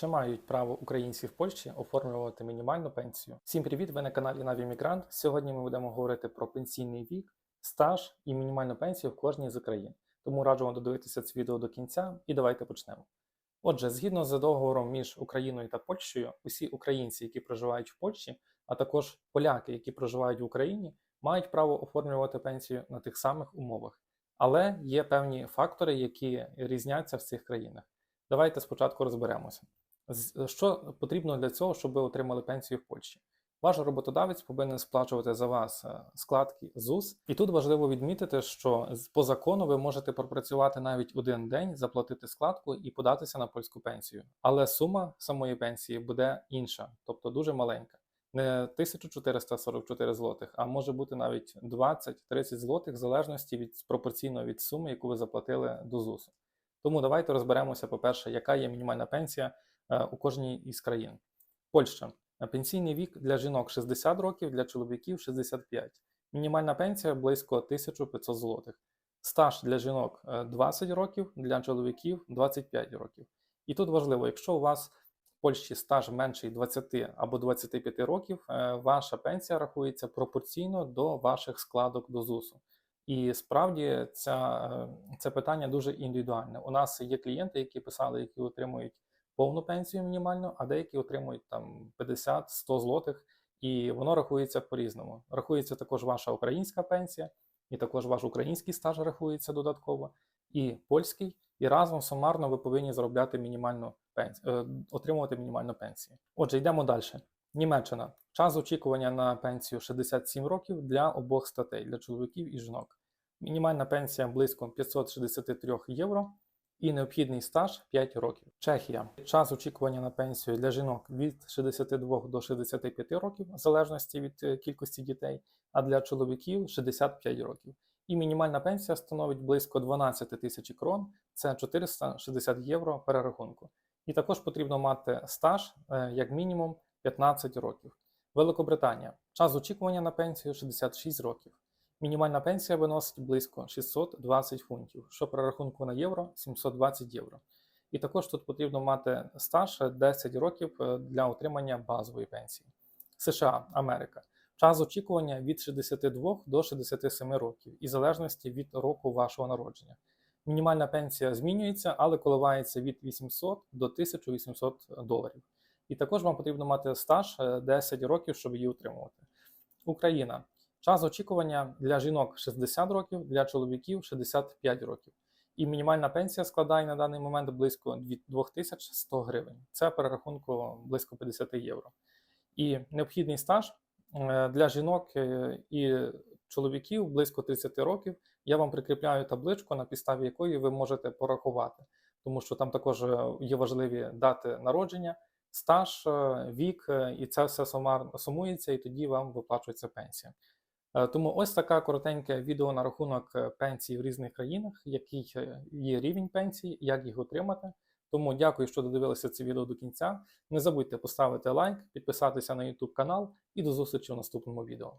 Чи мають право українці в Польщі оформлювати мінімальну пенсію? Всім привіт! Ви на каналі Наві Мігрант. Сьогодні ми будемо говорити про пенсійний вік, стаж і мінімальну пенсію в кожній з країн. Тому раджу вам додивитися це відео до кінця і давайте почнемо. Отже, згідно з договором між Україною та Польщею, усі українці, які проживають в Польщі, а також поляки, які проживають в Україні, мають право оформлювати пенсію на тих самих умовах. Але є певні фактори, які різняться в цих країнах. Давайте спочатку розберемося. З- Що потрібно для цього, щоб ви отримали пенсію в Польщі? Ваш роботодавець повинен сплачувати за вас е, складки ЗУС. І тут важливо відмітити, що по закону ви можете пропрацювати навіть один день, заплатити складку і податися на польську пенсію. Але сума самої пенсії буде інша, тобто дуже маленька. Не 1444 злотих, а може бути навіть 20-30 злотих, в залежності від пропорційно від суми, яку ви заплатили до ЗУСу. Тому давайте розберемося, по-перше, яка є мінімальна пенсія е, у кожній із країн. Польща. Е, Пенсійний вік для жінок 60 років, для чоловіків 65. Мінімальна пенсія близько 1500 злотих. Стаж для жінок е, 20 років, для чоловіків 25 років. І тут важливо, якщо у вас в Польщі стаж менший 20 або 25 років, е, ваша пенсія рахується пропорційно до ваших складок до ЗУСу. І справді ця, е, це питання дуже індивідуальне. У нас є клієнти, які писали, які отримують повну пенсію мінімальну, а деякі отримують там 50-100 злотих, і воно рахується по-різному. Рахується також ваша українська пенсія, і також ваш український стаж рахується додатково, і польський, і разом сумарно ви повинні заробляти мінімальну пенсію, е, отримувати мінімальну пенсію. Отже, йдемо далі. Німеччина. Час очікування на пенсію 67 років для обох статей, для чоловіків і жінок. Мінімальна пенсія близько 563 євро і необхідний стаж 5 років. Чехія. Час очікування на пенсію для жінок від 62 до 65 років, в залежності від е, кількості дітей, а для чоловіків 65 років. І мінімальна пенсія становить близько 12 тисяч крон, це 460 євро перерахунку. І також потрібно мати стаж е, як мінімум 15 років. Великобританія. Час очікування на пенсію 66 років. Мінімальна пенсія виносить близько 620 фунтів, що при рахунку на євро 720 євро. І також тут потрібно мати стаж 10 років е, для отримання базової пенсії. США, Америка. Час очікування від 62 до 67 років, і залежності від року вашого народження. Мінімальна пенсія змінюється, але коливається від 800 до 1800 доларів. І також вам потрібно мати стаж е, 10 років, щоб її утримувати. Україна. Час очікування для жінок 60 років, для чоловіків 65 років. І мінімальна пенсія складає на даний момент близько 2100 гривень. Це перерахунку близько 50 євро. І необхідний стаж е, для жінок е, і чоловіків близько 30 років. Я вам прикріпляю табличку, на підставі якої ви можете порахувати, тому що там також е, є важливі дати народження, стаж, вік, і це все сумується, і тоді вам виплачується пенсія. Е, Тому ось таке коротеньке відео на рахунок е, пенсій в різних країнах, який е, є рівень пенсії, як їх отримати. Тому дякую, що додивилися це відео до кінця. Не забудьте поставити лайк, підписатися на YouTube канал і до зустрічі в наступному відео.